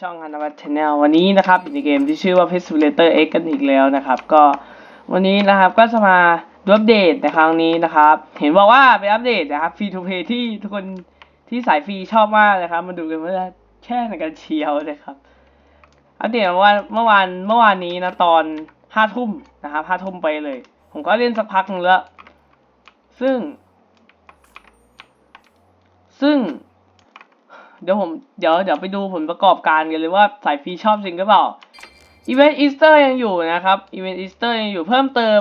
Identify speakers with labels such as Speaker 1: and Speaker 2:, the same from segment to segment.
Speaker 1: ช่องฮันนาวัตชาแนลวันนี้นะครับอยู่ในเกมที่ชื่อว่า p e s t i l a t o r X กันอีกแล้วนะครับ ก็วันนี้นะครับก็จะมาดูอัปเดตในครั้งนี้นะครับ เห็นบอกว่าเป็นอัปเดตนะครับฟรีทูเพย์ที่ทุกคนที่สายฟรีชอบมากเลยครับ มาดูกันว่าแค่ในกันเชียวเลยครับ อัปเดตว่าเมื่อวานเมื่อวานนี้นะตอนห้าทุ่มนะครับห้าทุ่มไปเลย ผมก็เล่นสักพักหนึงแล้ว ซึ่ง ซึ่ง เดี๋ยวผมเดี๋ยวเดี๋ยวไปดูผลประกอบการกันเลยว่าสายฟรีชอบจริงหรือเปล่าอีเวนต์อีสเตอร์ยังอยู่นะครับอีเวนต์อีสเตอร์ยังอยู่เพิ่มเติม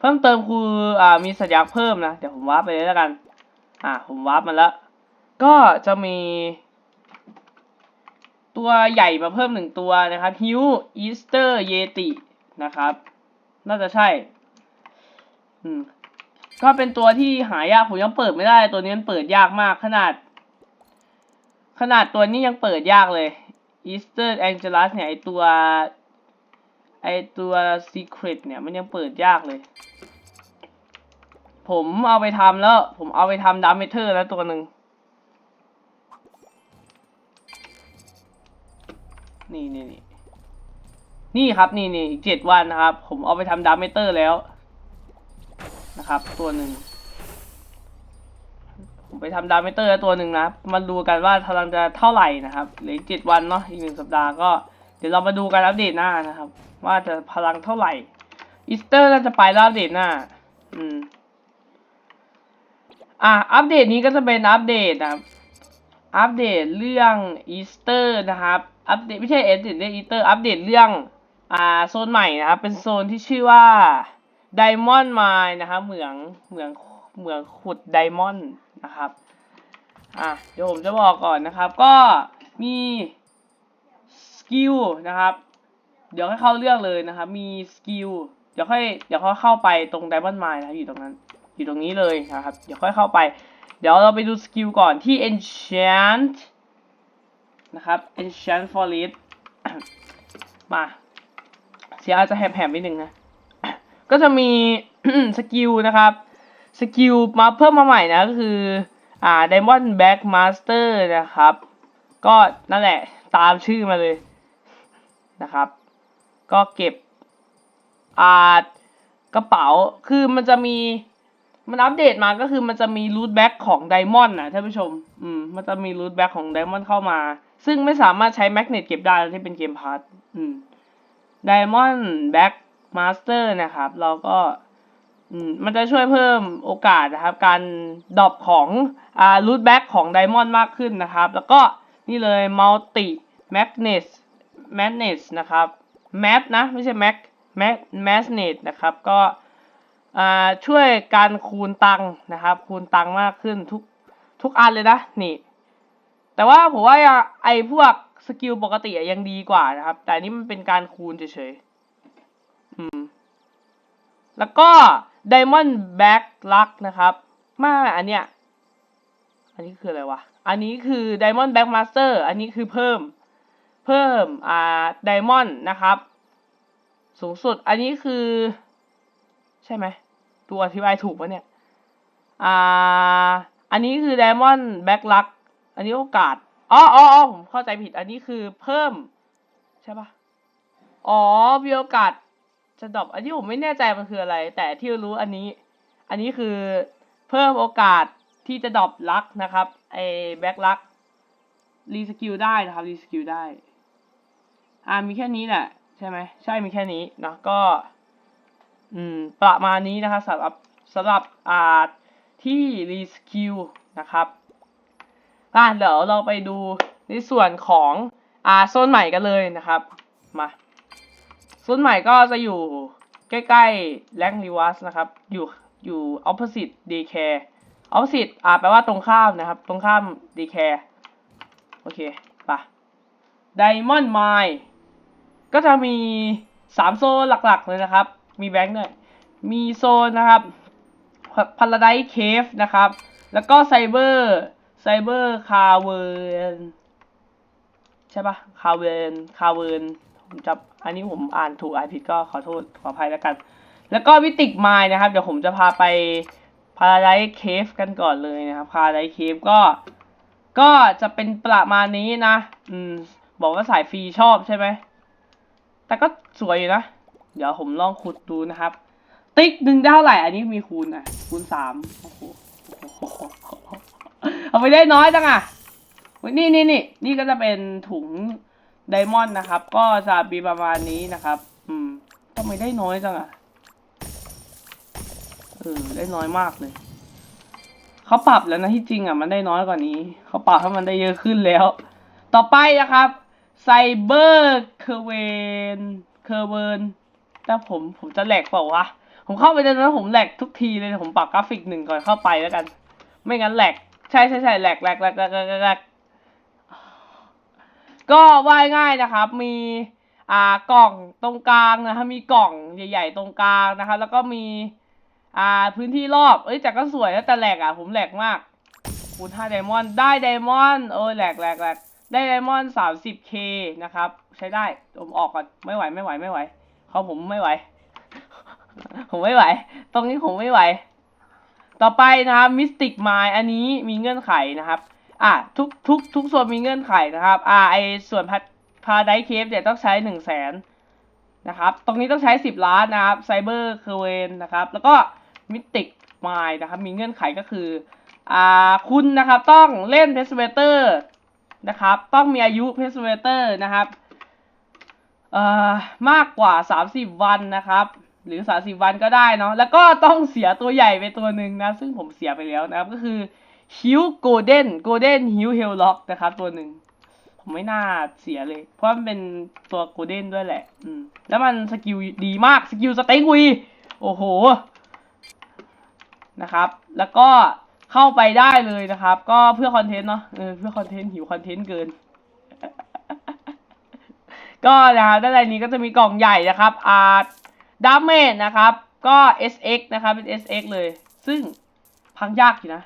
Speaker 1: เพิ่มเติมคืออ่ามีสัญญาเพิ่มนะ เดี๋ยวผมวาร์ปไปเลยแล้วกัน อ่าผมวาร์ปมาแล้ว ก็จะมี ตัวใหญ่มาเพิ่มหนึ่งตัวนะครับฮิวอีสเตอร์เยตินะครับ น่าจะใช่ อืมก็เป็นตัวที่หายากผมยังเปิดไม่ได้ ตัวนี้มันเปิดยากมากขนาด ขนาดตัวนี้ยังเปิดยากเลย Easter Angelus เนี่ยไอตัวไอตัว Secret เนี่ยมันยังเปิดยากเลย ผมเอาไปทำแล้ว ผมเอาไปทำดัมเมเทอร์แล้วตัวหนึ่งนี่นี่นี่นี่ครับนี่นี่อีกเจ็ดวันนะครับ ผมเอาไปทำดัมเมเตอร์แล้วนะครับ ตัวหนึ่ง ผมไปทำดาเมเตอร์ตัวหนึ่งนะมาดูกันว่าพลังจะเท่าไหร่นะครับเหลือเจ็ดวันเนาะอีกหนึ่งสัปดาห์ก็เดี๋ยวเรามาดูกันอัปเดตหน้านะครับ ว่าจะพลังเท่าไหร่อีสเตอร์น่าจะไปแล้วอัปเดตหน้า อืม อะอัปเดตนี้ก็จะเป็นอัปเดตนะครับอัปเดตเรื่องอีสเตอร์นะครับอัปเดตไม่ใช่อัปเดตเรื่องอีสเตอร์อัปเดตเรื่องอ่าโซนใหม่นะครับ เป็นโซนที่ชื่อว่าไดมอนด์มายนะครับเหมืองเหมืองเหมืองขุดไดมอนด์ นะครับอะเดี๋ยวผมจะบอกก่อนนะครับ ก็มีสกิลนะครับ เดี๋ยวให้เข้าเรื่องเลยนะครับ มีสกิลเดี๋ยวค่อยเดี๋ยวค่อยเข้าไปตรงไดมอนด์มายนะอยู่ตรงนั้น อยู่ตรงนี้เลยนะครับ เดี๋ยวค่อยเข้าไป เดี๋ยวเราไปดูสกิลก่อนที่ enchant นะครับ enchant forest มาเสียอาจจะแหบๆนิดนึงนะ ก็จะมีสกิลนะครับ สกิลมาเพิ่มมาใหม่นะก็คืออ่า Diamond Back Master นะครับ ก็นั่นแหละตามชื่อมาเลยนะครับ ก็เก็บอ่ากระเป๋าคือมันจะมีมันอัปเดตมาก็คือมันจะมีรูทแบ็กของไดมอนด์นะท่านผู้ชม อืม มันจะมีรูทแบ็กของไดมอนด์เข้ามา ซึ่งไม่สามารถใช้แมกเนตเก็บได้ที่เป็นเกมพาร์ทอืม Diamond Back Master นะครับ เราก็ มันจะช่วยเพิ่มโอกาสนะครับ การดรอปของอ่ารูทแบ็กของไดมอนด์มากขึ้นนะครับ แล้วก็นี่เลย Multi Magnet Magnet นะครับ Map นะ ไม่ใช่ Mac Mac Magnet นะครับ ก็ช่วยการคูณตังนะครับ คูณตังมากขึ้นทุกทุกอันเลยนะนี่ แต่ว่าผมว่าไอพวกสกิลปกติยังดีกว่านะครับ แต่นนี้มันเป็นการคูณเฉยๆอืม แล้วก็ Diamond Back Luck นะครับ มาอันเนี้ย อันนี้คืออะไรวะ อันนี้คือ Diamond Back Master อันนี้คือเพิ่ม เพิ่ม อ่า Diamond นะครับ สูงสุด อันนี้คือ ใช่ไหม ตัวอธิบายถูกปะเนี่ย อ่า อันนี้คือ Diamond Back Luck อันนี้โอกาสอ๋ออ๋ออ๋อผมเข้าใจผิด อันนี้คือเพิ่ม ใช่ปะอ๋อมีโอกาส จะดรอปอันนี้ผมไม่แน่ใจมันคืออะไร แต่ที่รู้อันนี้ อันนี้คือเพิ่มโอกาสที่จะดรอปลักนะครับไอ้แบ็คลักรีสกิลได้นะครับรีสกิลได้ อ่ามีแค่นี้แหละ ใช่ไหมใช่มีแค่นี้เนาะก็ อืม ประมาณนี้นะครับสำหรับสำหรับอ่าที่รีสกิลนะครับอ่าเดี๋ยวเราไปดูในส่วนของอ่าโซนใหม่กันเลยนะครับ มา โซนใหม่ก็จะอยู่ใกล้ๆแรงรีวัสนะครับ อยู่อยู่ opposite daycare opposite อ่าแปลว่าตรงข้ามนะครับ ตรงข้าม daycare โอเคปะ diamond mine ก็จะมีสามโซนหลักๆเลยนะครับ มีแบงค์ด้วย มีโซนนะครับ paradise cave นะครับ แล้วก็ cyber cyber cavern ใช่ปะ cavern cavern ผมจำอันนี้ผมอ่านถูกอ่านผิดก็ขอโทษขออภัยแล้วกัน แล้วก็วิติกไมล์นะครับ เดี๋ยวผมจะพาไป Paradise Cave กันก่อนเลยนะครับ Paradise Cave ก็ก็จะเป็นประมาณนี้นะ อืม บอกว่าสายฟรีชอบใช่ไหม แต่ก็สวยอยู่นะ เดี๋ยวผมลองขุดดูนะครับ ติ๊กหนึ่งได้เท่าไหร่ อันนี้มีคูณอะ คูณสามโอ้โห เอาไปได้น้อยจังอะ นี่นี่นี่นี่ก็จะเป็นถุง ไดมอนด์นะครับ ก็จะมีประมาณนี้นะครับ อืมทำไมได้น้อยจังอะเออได้น้อยมากเลยเขาปรับแล้วนะที่จริงอะมันได้น้อยกว่านี้เขาปรับให้มันได้เยอะขึ้นแล้ว ต่อไปนะครับไซเบอร์เคเวนเคเวนแต่ผมผมจะแหลกเปล่าวะผมเข้าไปในนั้นผมแหลกทุกทีเลยผมปรับกราฟิกหนึ่งก่อนเข้าไปแล้วกัน ไม่งั้นแหลกใช่ใช่ใช่แหลกแหลกแหลกแหลกแหลก ก็ว่ายง่ายนะครับ มีอ่ากล่องตรงกลางนะครับมีกล่องใหญ่ ๆ ตรงกลางนะครับแล้วก็มีอ่าพื้นที่รอบเอ้ยแต่ก็สวยนะแต่แหลกอะผมแหลกมากคูณห้าไดมอนด์ได้ไดมอนด์เออแหลกแหลกแหลกได้ไดมอนด์สามสิบเคนะครับใช้ได้ผมออกก่อนไม่ไหวไม่ไหวไม่ไหวเขาผมไม่ไหว ผมไม่ไหว ตรงนี้ผมไม่ไหว ต่อไปนะครับมิสติกไมายอันนี้มีเงื่อนไขนะครับ อะทุกทุกทุกส่วนมีเงื่อนไขนะครับอ่าไอส่วนพัดพาไดเคฟเนี่ยต้องใช้หนึ่งแสนนะครับ ตรงนี้ต้องใช้สิบล้านนะครับไซเบอร์เคเวนนะครับ แล้วก็มิติกมายนะครับ มีเงื่อนไขก็คืออ่าคุณนะครับต้องเล่นเพสเวเตอร์นะครับ ต้องมีอายุเพสเวเตอร์นะครับเอ่อมากกว่า 30 วันนะครับหรือ 30 วันก็ได้เนาะแล้วก็ต้องเสียตัวใหญ่ไปตัวหนึ่งนะ ซึ่งผมเสียไปแล้วนะครับก็คือ ฮิวโกลเด้นโกลเด้นฮิวเฮลล็อกนะครับ ตัวหนึ่งผมไม่น่าเสียเลย เพราะมันเป็นตัวโกลเด้นด้วยแหละ อืม แล้วมันสกิลดีมากสกิลสเต็กวีโอ้โห นะครับ แล้วก็เข้าไปได้เลยนะครับ ก็เพื่อคอนเทนต์เนาะเออเพื่อคอนเทนต์หิวคอนเทนต์เกิน ก็นะครับด้านในนี้ก็จะมีกล่องใหญ่นะครับอ่าดาเมจนะครับ ก็ SX นะครับเป็น SX เลย ซึ่งพังยากอยู่นะ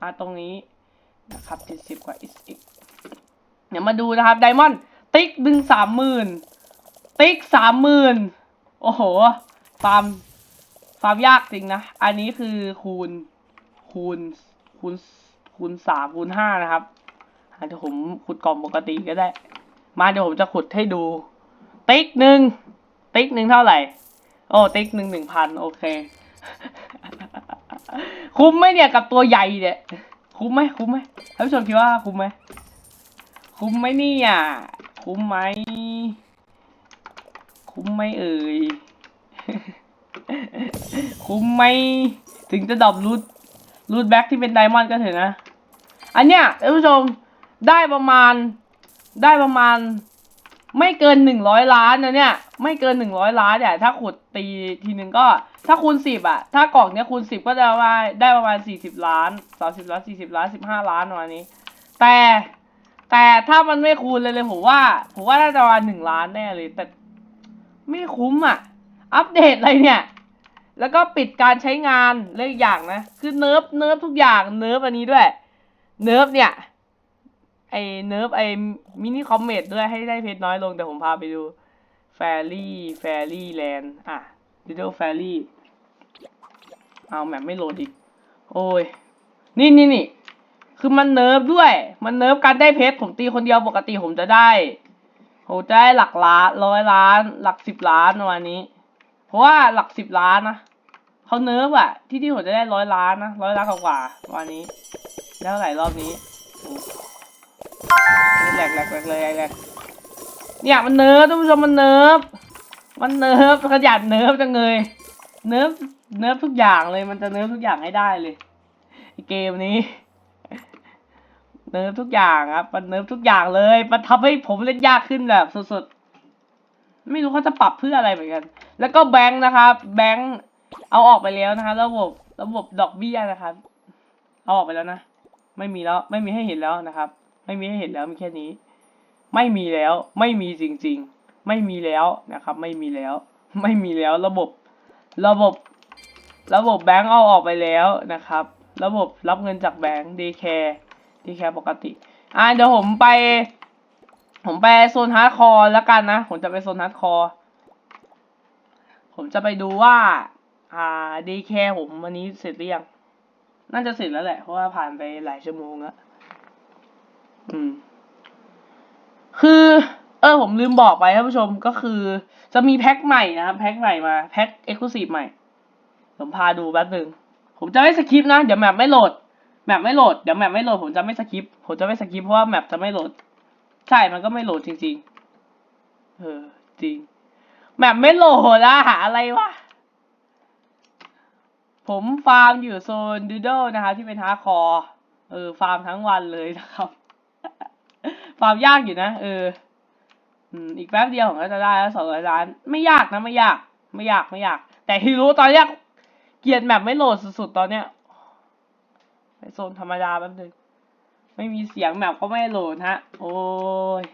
Speaker 1: อ่าตรงนี้นะครับ70กว่า SX เดี๋ยวมาดูนะครับไดมอนด์ติ๊กดึงสามหมื่นติ๊กสามหมื่นโอ้โหฟาร์มฟาร์มยากจริงนะ อันนี้คือคูณคูณคูณคูณสามคูณห้านะครับอะเดี๋ยวผมขุดกล่องปกติก็ได้ มาเดี๋ยวผมจะขุดให้ดู ติ๊กหนึ่งติ๊กหนึ่งเท่าไหร่ โอ้ติ๊กหนึ่งหนึ่งพันโอเค คุ้มไหมเนี่ยกับตัวใหญ่เนี่ยคุ้มไหมคุ้มไหมท่านผู้ชมคิดว่าคุ้มไหมคุ้มไหมเนี่ยคุ้มไหมคุ้มไหมเอ่ยคุ้มไหมถึงจะดรอปรูทรูทแบ็กที่เป็นไดมอนด์ก็เถอะนะ อันเนี้ยท่านผู้ชมได้ประมาณได้ประมาณ ไม่เกินหนึ่งร้อยล้านนะเนี่ย ไม่เกินหนึ่งร้อยล้านเนี่ยถ้าขุดตีทีหนึ่งก็ ถ้าคูณสิบอะถ้ากล่องเนี้ยคูณสิบก็จะว่าได้ประมาณสี่สิบล้านสามสิบล้านสี่สิบล้านสิบห้าล้านประมาณนี้ แต่แต่ถ้ามันไม่คูณเลยเลยผมว่าผมว่าน่าจะประมาณหนึ่งล้านแน่เลย แต่ไม่คุ้มอะอัปเดตอะไรเนี่ย แล้วก็ปิดการใช้งานเรื่องอย่างนะ คือเนิร์ฟเนิร์ฟทุกอย่างเนิร์ฟอันนี้ด้วย เนิร์ฟเนี่ย ไอเนิร์ฟไอมินิคอมเมดด้วยให้ได้เพชรน้อยลงแต่ผมพาไปดูแฟรี่แฟรี่แลนด์อะดิโดแฟรี่เอาแมปไม่โหลดอีก โอ้ย นี่นี่นี่คือมันเนิร์ฟด้วย มันเนิร์ฟการได้เพชรผมตีคนเดียวปกติผมจะได้ผมจะได้หลักล้านร้อยล้าน หลักสิบล้านประมาณนี้ เพราะว่าหลักสิบล้านนะเขาเนิร์ฟอะที่ที่ผมจะได้ร้อยล้านนะร้อยล้านกว่าๆประมาณนี้ แล้วเท่าไหร่รอบนี้ แหลกแหลกแหลกเลยแหลกเนี่ยมันเนิร์ฟท่านผู้ชมมันเนิร์ฟมันเนิร์ฟขยันเนิร์ฟจังเลย เนิร์ฟเนิร์ฟทุกอย่างเลยมันจะเนิร์ฟทุกอย่างให้ได้เลยไอเกมนี้เนิร์ฟทุกอย่างครับมันเนิร์ฟทุกอย่างเลยมันทำให้ผมเล่นยากขึ้นแบบสุดๆไม่รู้เขาจะปรับเพื่ออะไรเหมือนกัน แล้วก็แบงค์นะครับ แบงค์เอาออกไปแล้วนะครับระบบระบบดอกเบี้ยนะครับ เอาออกไปแล้วนะ ไม่มีแล้วไม่มีให้เห็นแล้วนะครับ ไม่มีให้เห็นแล้วมีแค่นี้ ไม่มีแล้ว ไม่มีจริง ๆ ไม่มีแล้วนะครับ ไม่มีแล้ว ไม่มีแล้วระบบ ระบบ ระบบแบงค์เอาออกไปแล้วนะครับ ระบบรับเงินจากแบงค์ดย์แคร์ดย์แคร์ปกติ อ่าเดี๋ยวผมไป ผมไปโซนฮาร์ดคอร์แล้วกันนะ ผมจะไปโซนฮาร์ดคอร์ผมจะไปดูว่า อ่าดย์แคร์ผมวันนี้เสร็จหรือยังน่าจะเสร็จแล้วแหละ เพราะว่าผ่านไปหลายชั่วโมงแล้ว อืม คือ เออ ผมลืมบอกไปท่านผู้ชมก็คือ จะมีแพ็คใหม่นะครับแพ็คใหม่มาแพ็คเอ็กซ์คลูซีฟใหม่ ผมพาดูแป๊บนึงผมจะไม่สคริปต์นะ เดี๋ยวแมปไม่โหลด แมปไม่โหลด เดี๋ยวแมปไม่โหลด ผมจะไม่สคริปต์ผมจะไม่สคริปต์เพราะว่าแมปจะไม่โหลด ใช่ มันก็ไม่โหลดจริง ๆ เออ จริง แมปไม่โหลดอะหาอะไรวะ ผมฟาร์มอยู่โซนดูโดนะครับที่เป็นฮาร์คอร์ เออ ฟาร์มทั้งวันเลยนะครับ ฟามยากอยู่นะ เอออีกแป๊บเดียวผมก็จะได้แล้วสองร้อยล้าน ไม่ยากนะไม่ยาก ไม่ยากไม่ยาก แต่ที่รู้ตอนเนี้ยเกียดแมปไม่โหลดสุดๆตอนเนี้ยไปโซนธรรมดาแป๊บนึงไม่มีเสียงแมปก็ไม่โหลดฮะ โอ้ย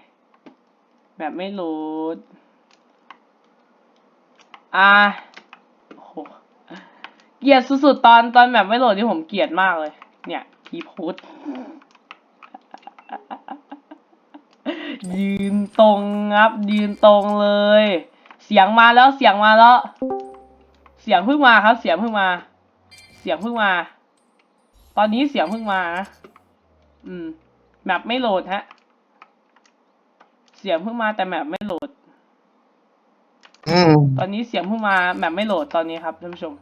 Speaker 1: แมปไม่โหลด อ่าโอ้โหเกียดสุดๆตอนตอนแมปไม่โหลดที่ผมเกียดมากเลย เนี่ยทีพุทธ ยืนตรงครับ ยืนตรงเลย เสียงมาแล้วเสียงมาแล้ว เสียงเพิ่งมาครับ เสียงเพิ่งมา เสียงเพิ่งมา ตอนนี้เสียงเพิ่งมานะอืมแมปไม่โหลดฮะ เสียงเพิ่งมาแต่แมปไม่โหลด
Speaker 2: อืม
Speaker 1: ตอนนี้เสียงเพิ่งมาแมปไม่โหลดตอนนี้ครับท่านผู้ชม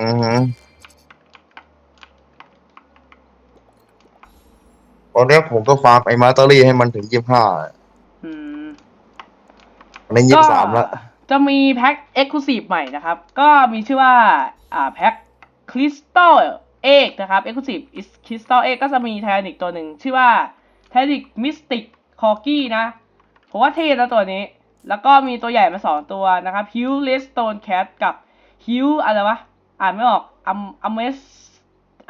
Speaker 2: อือฮึต อนเนี้ยผมก็ฟาร์มไอ้มาสเตอรี่ให้มันถึงยี่สิบห้า
Speaker 1: อืม
Speaker 2: ในยี่สิบสามแล้ว
Speaker 1: จะมีแพ็ค Exclusive ใหม่นะครับ ก็มีชื่อว่า อ่า แพ็ค Crystal Egg นะครับ Exclusive is Crystal Egg ก็จะมีไททานิกตัวหนึ่งชื่อว่าไททานิก Mystic Corgi นะ ผมว่าเท่นะตัวนี้ แล้วก็มีตัวใหญ่มาสองตัวนะครับ Hugh Redstone Cat กับ Hugh อะไรวะ อ่านไม่ออก Am Ames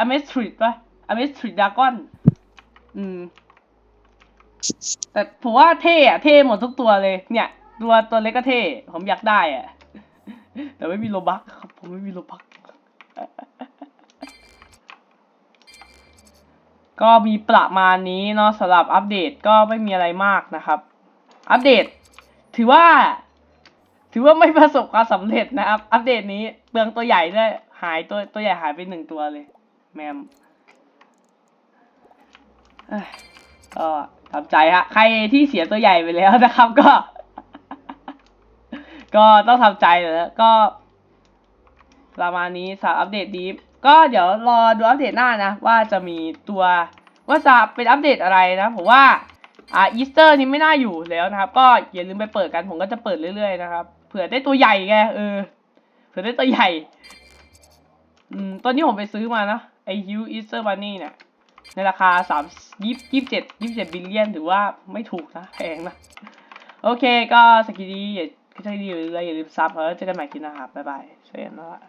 Speaker 1: Amestrid ปะ Amestrid Dragon อื ม แต่ผมว่าเท่อะเท่หมดทุกตัวเลย เนี่ย ตัวตัวเล็กก็เท่ ผมอยากได้อะแต่ไม่มีโลบักครับผมไม่มีโลบัก ก็มีประมาณนี้เนาะสำหรับอัปเดตก็ไม่มีอะไรมากนะครับ อัปเดต ถือว่า ถือว่าไม่ประสบความสำเร็จนะครับ อัปเดตนี้เปลืองตัวใหญ่ด้วยหายตัวตัวใหญ่หายไปหนึ่งตัวเลย แมม ก็ทำใจฮะ ใครที่เสียตัวใหญ่ไปแล้วนะครับก็ ก็ต้องทำใจแล้วก็ประมาณนี้สำหรับอัปเดตดีฟก็เดี๋ยวรอดูอัปเดตหน้านะ ว่าจะมีตัวว่าจะเป็นอัปเดตอะไรนะ ผมว่าอ่าอีสเตอร์นี้ไม่น่าอยู่แล้วนะครับ ก็อย่าลืมไปเปิดกันผมก็จะเปิดเรื่อยๆนะครับเผื่อได้ตัวใหญ่ไงเออเผื่อได้ตัวใหญ่ อืมตอนนี้ผมไปซื้อมานะไอฮิวอีสเตอร์บันนี่เนี่ย ในราคาสามยี่ยี่สิบเจ็ดยี่สิบเจ็ดบิลเลียนถือว่าไม่ถูกนะแพงนะ โอเคก็สกิดีอย่าถ้าดีอยู่เลยอย่าลืมซับแล้วเจอกันใหม่คลิปนะครับบ๊ายบายเช่นนะ